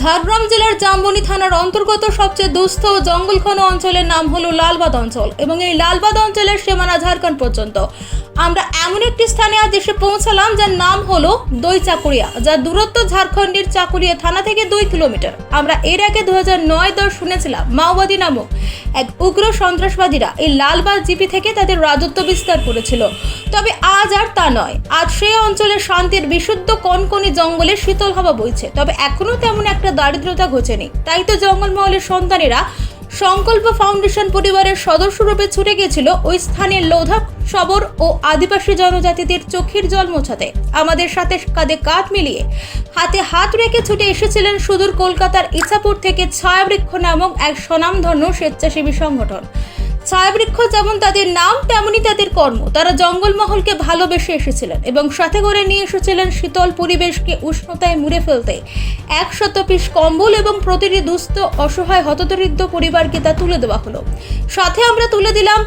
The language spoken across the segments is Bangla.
ঝাড়গ্রাম জেলার জামবনি থানার অন্তর্গত সবচেয়ে দুস্থ ও অঞ্চলের নাম হলো লালবাদ অঞ্চল এবং এই লালবাদ অঞ্চলের সীমানা ঝাড়খণ্ড পর্যন্ত। আমরা এমন একটি স্থানে আজ এসে পৌঁছালাম যার নাম হলো দই চাকুরিয়া যার দূরত্ব ঝাড়খণ্ডের চাকুরিয়া থানা থেকে দুই কিলোমিটার। আমরা এর আগে দু হাজার নয় দশ শুনেছিলাম মাওবাদী নামক এক উগ্র সন্ত্রাসবাদীরা এই লালবাগ জিপি থেকে তাদের রাজত্ব বিস্তার করেছিল। তবে আজ আর তা নয়। আজ সেই অঞ্চলে শান্তির বিশুদ্ধ কনকনি জঙ্গলে শীতল হাওয়া বইছে। তবে এখনও তেমন একটা দারিদ্রতা ঘটেনি। তাই তো জঙ্গলমহলের সন্তানেরা সংকল্প ফাউন্ডেশন পরিবারের সদস্যরূপে ছুটে গেছিল ওই স্থানের লোধা সবর ও আদিবাসী জনজাতিদের চোখের জল মোছাতে। আমাদের সাথে কাঁধে কাঁধ মিলিয়ে হাতে হাত রেখে ছুটে এসেছিলেন সুদূর কলকাতার ইছাপুর থেকে ছায়াবৃক্ষ নামক এক স্বনামধন্য স্বেচ্ছাসেবী সংগঠন। ছায়াবৃক্ষ যেমন তাদের নাম তেমনি তাদের কর্ম। তারা জঙ্গলমহলকে ভালোবেসে এসেছিলেন এবং সাথে করে নিয়ে এসেছিলেন শীতল পরিবেশকে উষ্ণতায় মুড়ে ফেলতে। একশত পিস কম্বল এবং প্রতিটি দুস্থ অসহায় হতদরিদ্র পরিবারকে তা তুলে দেওয়া হলো। সাথে আমরা তুলে দিলাম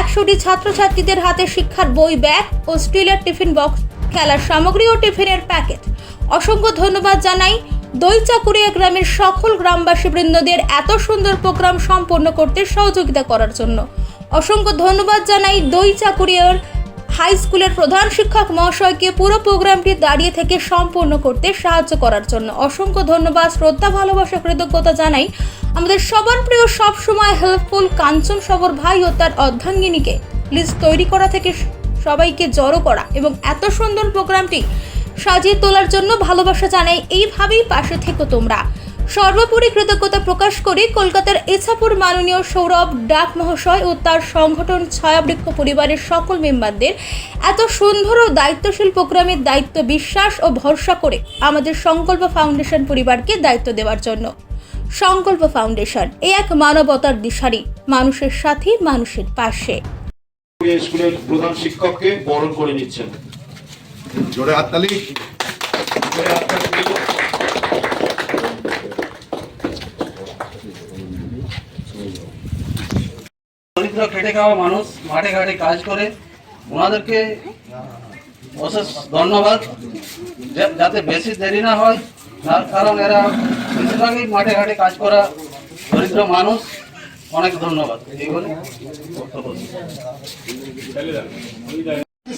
একশোটি ছাত্রছাত্রীদের হাতে শিক্ষার বই ব্যাগ ও স্টিলের টিফিন বক্স, খেলার সামগ্রী ও টিফিনের প্যাকেট। অসংখ্য ধন্যবাদ জানাই দইচাকুরিয়া গ্রামের সকল গ্রামবাসী বৃন্দদের এত সুন্দর প্রোগ্রাম সম্পন্ন করতে সহযোগিতা করার জন্য অসংখ্য ধন্যবাদ জানাই দইচাকুরিয়ার হাই স্কুলের প্রধান শিক্ষক মহাশয়কে পুরো প্রোগ্রামটি দাঁড়িয়ে থেকে সম্পূর্ণ করতে সাহায্য করার জন্য। অসংখ্য ধন্যবাদ, শ্রদ্ধা, ভালোবাসা, কৃতজ্ঞতা জানাই আমাদের সবার প্রিয় সবসময় হেল্পফুল কাঞ্চন সবর ভাই ও তার অর্ধাঙ্গিনীকে। লিস্ট তৈরি করা থেকে সবাইকে জড়ো করা এবং এত সুন্দর প্রোগ্রামটি সাজিয়ে তোলার জন্য ভালোবাসা জানাই, এইভাবেই পাশে থেকো তোমরা। সর্বোপরি কৃতজ্ঞতা প্রকাশ করে কলকাতার এছাপুর মাননীয় সৌরভ ডাক মহাশয় ও তার সংগঠন ছায়াবৃক্ষ পরিবারের সকল মেম্বারদের। এত সুন্দর ও দায়িত্বশীল প্রোগ্রামের দায়িত্ব বিশ্বাস ও ভরসা করে আমাদের সংকল্প ফাউন্ডেশন পরিবারকে দায়িত্ব দেওয়ার জন্য। সংকল্প ফাউন্ডেশন, এ এক মানবতার দিশারি, মানুষের সাথে মানুষের পাশে। স্কুলের প্রধান শিক্ষককে বরণ করে নিচ্ছেন। জোরে হাততালি দরিদ্র খেটে খাওয়া মানুষ মাঠে ঘাটে কাজ করে, ওনাদেরকে অশেষ ধন্যবাদ। যাতে বেশি দেরি না হয় তার কারণ এরা বেশিরভাগই মাঠে ঘাটে কাজ করা দরিদ্র মানুষ। অনেক ধন্যবাদ। এই বলে বক্তব্য।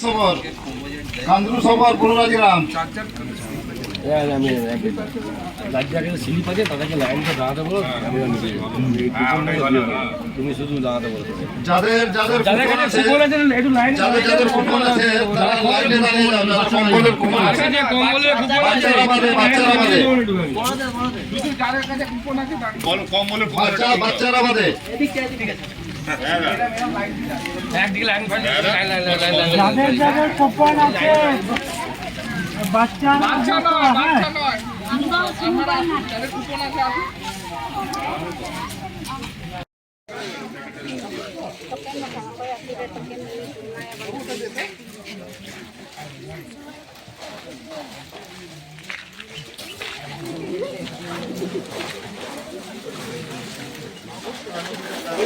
সবর কান্দ্রু সবর বলরাজি রাম আমি গাড়িটাকে স্লিপ আছে তাদেরকে লাইনটা দাঁড়াতে বলো তুমি শুধু দাঁড়াতে বলো যাদের যাদের যাদের কুপন আছে একটু লাইন যাদের যাদের কুপন আছে। তারা লাইনে দাঁড়িয়ে যাবে কম্বলের কুপন আছে কম্বলের কুপন আছে বাচ্চারা বাদে। বাচ্চারা বাদে। বাচ্চা বাচ্চারা বাদে। একদিকে line fine line line line line যাদের যাদের কুপন আছে বাচ্চারা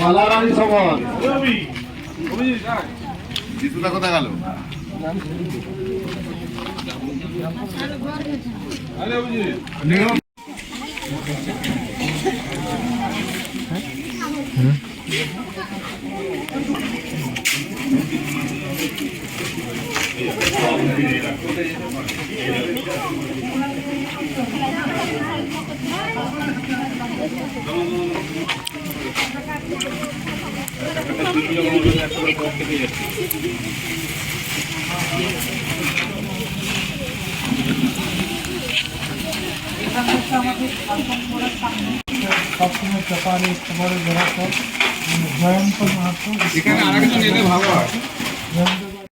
মালারানী সভা জিতুদা কোথায় গেল। সবসময় পেপারে খবরে বেরোতো জয়ন্ত মাহাতো এখানে আরেকজন এলে ভালো হয়।